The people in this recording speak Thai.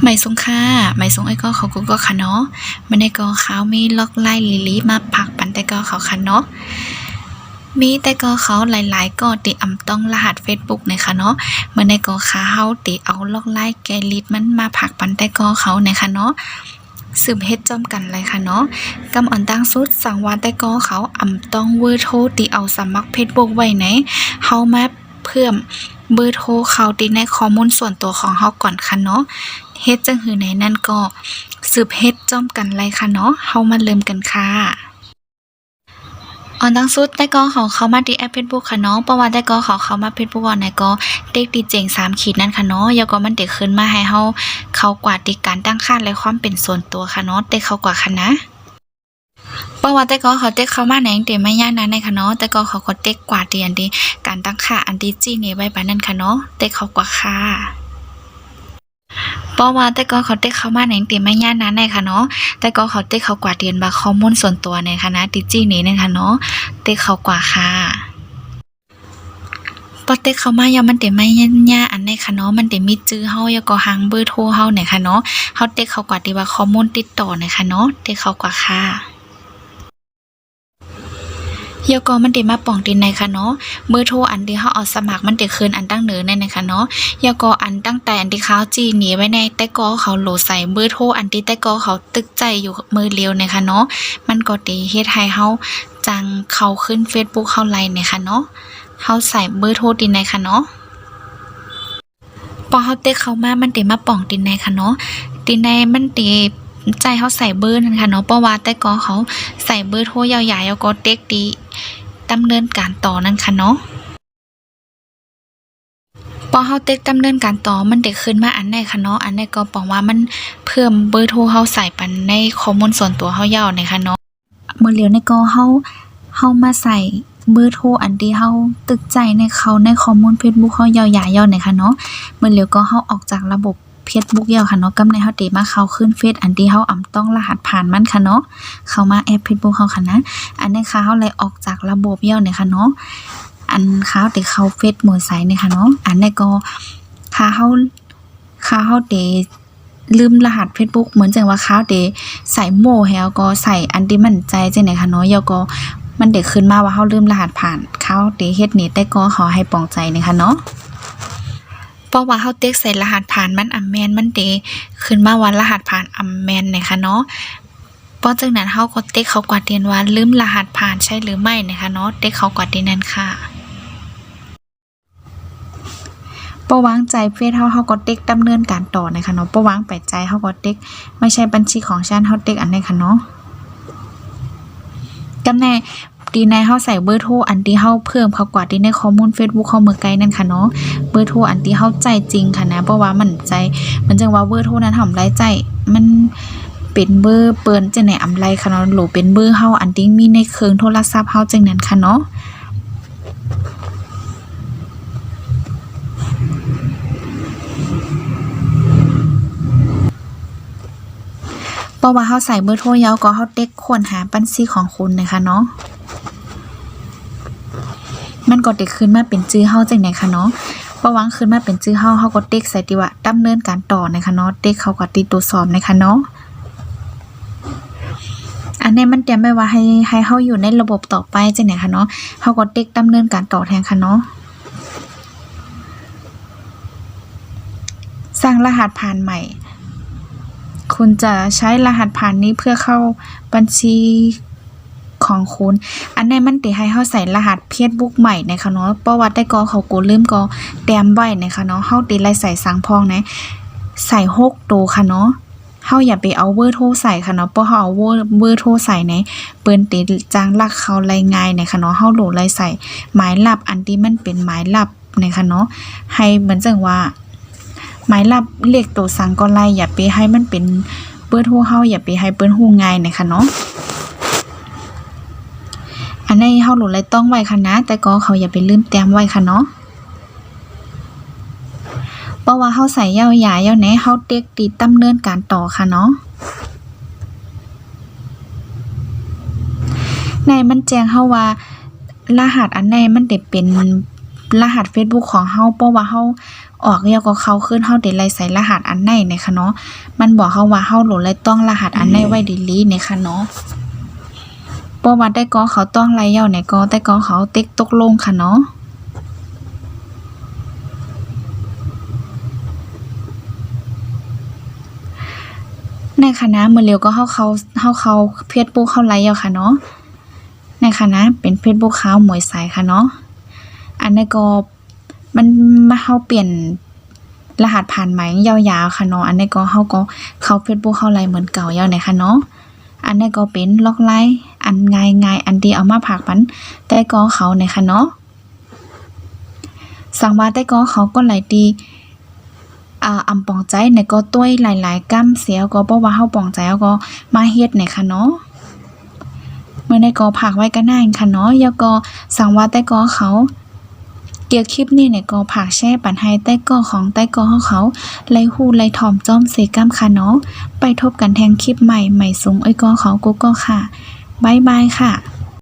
ไหมสงค่าไหมสงไอ้ก็เขาก็ก็ค่ะเนาะมันได้ก็เขามีล็อกไล่ลิลิมาพักปันแต่ก็เขาค่ะเนาะมีแต่ก็เขาหลาย ๆ ก็ติอำต้องรหัส Facebook นะคะเนาะมันได้ก็เขาเฮาติเอาล็อกไล่แกลิดมันมาพักปันแต่ก็เขานะคะเนาะสืบเฮ็ดจอมกันเลยค่ะเนาะกำอ่อนตั้งสุดสังวาแต่ก็เขาอำต้องเวอร์โทติเอาสมัคร Facebook ไว้ไหนเฮามาเพิ่ม เบอร์โทรเขาติดในข้อมูลส่วนตัวของเฮาก่อนค่ะเนาะเฮ็ดจังหือไหนนั่นก็สืบเฮ็ดจ้อมกันเลยค่ะเนาะเฮามาเริ่มกันค่ะออนตั้งสุดแต่ก็เขาเขามาที่แอป Facebook ค่ะเนาะเพระว่าแต่ก็เขาเขามา Facebook ว่าไหนก็เด็กดีเจ๋ง3ขีดนั่นค่ะเนาะแล้วก็มันเด็กขึ้นมาให้เฮาเขากว่าติการตั้งค่าและความเป็นส่วนตัวค่ะเนาะเด็กเขากว่าค่ะนะ เพราะว่าแต่ก็เขาเด็กเข้ามาในเด็กไม่ยากนะในค่ะเนาะแต่ก็เขาก็เด็กกว่าเดียนดีการตั้งค่าอันดีจี้นี่ไว้ปานนั้นค่ะเนาะเด็กเขากว่าค่ะเพราะว่าแต่ก็เขาเต็กเข้ามาในตีไม่ย่านนั้นในค่ะเนาะแต่ก็เขาเต็กเขากว่าเรียนบาข้อมูลส่วนตัวในคณะดิจินี้นะคะเนาะเต็กเขากว่าค่ะพอเต็กเข้ามายังมันเต็ไม่ย่าอันในค่ะเนาะมันเต็มีจื้อเฮาแล้วก็หางเบอร์โทรเฮาเนี่ยค่ะเนาะเฮาเต็กเขากว่าที่ว่าข้อมูลติดต่อนะคะเนาะเต็กเขากว่าค่ะ เยก็มันได้มาป่องตินในค่ะเนาะเบอร์โทรอันที่เฮาเอาสมัครมันได้คืนอันตั้งเหนือในนะคะเนาะเยก็อันตั้งแต่อันที่เขาจีหนีไว้ในแต่ก็เขาโหลใส่เบอร์โทรอันที่แต่ก็เขาตึกใจอยู่มือเร็วนะคะเนาะมันก็ด้เฮ็ดให้เฮาจังเขาขึ้น Facebook เฮาไลน์ในะคะเนาะเฮาใส่เบอร์โทรตินในค่ะเนาะพอเฮาเต็กเขามามันได้มาป่องตินในค่ะเนาะตินในมันได้ ใจเฮาใส่เบอร์นั่นค่ะเนาะเพราะว่าแต่ก็เขาใส่เบอร์โทรยาวๆแล้วก็เต็กดีดำเนินการต่อนั่นค่ะเนาะพอเฮาเต็กดำเนินการต่อมันเด็กขึ้นมาอันใดค่ะเนาะอันใดก็บอกว่ามันเพิ่มเบอร์โทรเฮาใส่ปันในข้อมูลส่วนตัวเฮายาวในค่ะเนาะเมื่อเร็วในก็เฮาเฮามาใส่เบอร์โทรอันที่เฮาตึกใจในเขาในข้อมูล Facebook เฮายาวๆยาวในค่ะเนาะเมื่อเร็วก็เฮาออกจากระบบ Facebook ยาวค่ะเนาะกำในเฮาติมาเข้าขึ้นเฟซอันที่เฮาอำต้องรหัสผ่านมันค่ะเนาะเข้ามาแอป Facebook เฮาค่ะนะ อันนี้ค่ะเฮาเลยออกจากระบบเยี่ยวเนี่ยค่ะเนาะอันค้าวติเข้าเฟซหมวยไซเนี่ยค่ะเนาะอันนี้ก็ค้าเฮาค้าเฮาเดลืมรหัส Facebook เหมือนจังว่าค้าวเดใส่โมแฮวก็ใส่อันที่มั่นใจจังไหนค่ะเนาะแล้วก็มันเด็กขึ้นมาว่าเฮาลืมรหัสผ่านค้าเดเฮ็ดนี่แต่ก็ขอให้ปลองใจนะคะเนาะ เพราะว่าเฮาเต็กใส่รหัสผ่านมันอำแมนมันเดขึ้นมาว่ารหัสผ่านอำแมนนะคะเนาะเพราะจากนั้นเฮาก็เต็กเขากว่าเรียนว่าลืมรหัสผ่านใช่หรือไม่นะคะเนาะเต็กเขากว่าเรียนนั้นค่ะบ่วางใจเฟซเฮาเฮาก็เต็กดำเนินการต่อนะคะเนาะบ่วางไปใจเฮาก็เต็กไม่ใช่บัญชีของฉันเฮาเต็กอันใดค่ะเนาะกำแน่ ดีในเฮาใส่เบอร์โทรอันที่เฮาเพิ่มเขากว่าที่ในข้อมูล Facebook เฮาเมื่อไกลนั่นค่ะเนาะเบอร์โทรอันที่เฮาใจจริงค่ะนะเพราะว่ามันใจ มันจังว่าเบอร์โทรนั้นทำไรใจ มันเป็นเบอร์เปิ้นจังไหนอำไรค่ะเนาะหรือเป็นเบอร์เฮาอันที่มีในเครื่องโทรศัพท์เฮาจังนั้นค่ะเนาะเพราะว่าเฮาใส่เบอร์โทรยาวก็เฮาเต็กค้นหาบัญชีของคุณนะคะเนาะ มันก็เด็กขึ้นมาเป็นชื่อเฮาจังได๋คะเนาะเพระวางขึ้นมาเป็นชื่อเฮาเฮาก็เต็กใส่ติว่าดำเนินการต่อนะคะเนาะเต็กเขาก็ติดตรวจสอบนะคะเนาะอันนี้มันเตรียมไว้ว่าให้ให้เฮาอยู่ในระบบต่อไปจังได๋คะเนาะเฮาก็เต็กดำเนินการต่อแทนค่ะเนาะสร้างรหัสผ่านใหม่ คุณจะใช้รหัสผ่านนี้เพื่อเข้าบัญชี ของคุณอันนี้มันติให้เฮาใส่รหัสเฟซบุ๊กใหม่นะคะเนาะเพราะว่าแต่ก็เขากูลืมก็แต้มไว้นะคะเนาะเฮาติไล่ใส่สังพองนะใส่6ตัวค่ะเนาะเฮาอย่าไปเอาเบอร์โทรใส่ค่ะเนาะเพราะเฮาเอาเบอร์เบอร์โทรใส่ในเปิ้นติจางลักเขารายงานนะคะเนาะเฮาโหลดไล่ใส่หมายลับอันที่มันเป็นหมายลับนะคะเนาะให้เหมือนจังว่าหมายลับเลขตัวสังก็ไล่อย่าไปให้มันเป็นเบอร์โทรเฮาอย่าไปให้เปิ้นฮู้ง่ายนะคะเนาะ อันนี้เฮาหลุดไล่ต้องไว้ค่ะนะ แต่ก็เขาอย่าไปลืมแต้มไว้ค่ะเนาะเพราะว่าเฮาใส่ยาวหยายาวแหนเฮาเต็กติดดำเนินการต่อค่ะเนาะในมันแจ้งเฮาว่ารหัสอันใดมันได้เป็นรหัส Facebook ของเฮาเพราะว่าเฮาออกแล้วก็เขาขึ้นเฮาได้ไล่ใส่รหัสอันไหนเนี่ยค่ะเนาะมันบอกเฮาว่าเฮาหลุดไล่ต้องรหัสอันไหนไว้ดีลีเนี่ยค่ะเนาะ บ่ว่าได้ก็เขาต้องไล่เย้าเนี่ยก็แต่ก็เขาติ๊กตกลงค่ะเนาะในคณะเมื่อเร็วก็เข้าเขาเข้าเขาเฟซบุ๊กเข้าไลฟ์เอาค่ะเนาะในคณะเป็นเฟซบุ๊กขาวหมวยสายค่ะเนาะอันนี้ก็มันมาเข้าเปลี่ยนรหัสผ่านใหม่ยาวๆค่ะเนาะอันนี้ก็เขาก็เข้าเฟซบุ๊กเข้าไลฟ์เหมือนเก่ายาวไหนค่ะเนาะอันนี้ก็เป็นล็อกไลน์ อันง่ายๆอันดีเอามาผักปันแต่ก็เขาในค่ะเนาะสังว่าแต่ก็เขาก็หลายดีอ่าอำปองใจในก็ต้วยหลายๆกำเสียวก็บ่ว่าเฮาปองใจแล้วก็มาเฮ็ดในค่ะเนาะเมื่อในก็ผักไว้ก็น่าค่ะเนาะแล้วก็สั่งว่าแต่ก็เขาเกี่ยวคลิปนี้เนี่ยก็ผักแช่ปันให้ใต้ก็ของใต้ก็ของเขาไล่ฮู้ไล่ถอมจ้อมเสกำค่ะเนาะไปทบกันแทงคลิปใหม่ใหม่สูงไอ้ก็เขากูก็ค่ะ บ๊ายบายค่ะ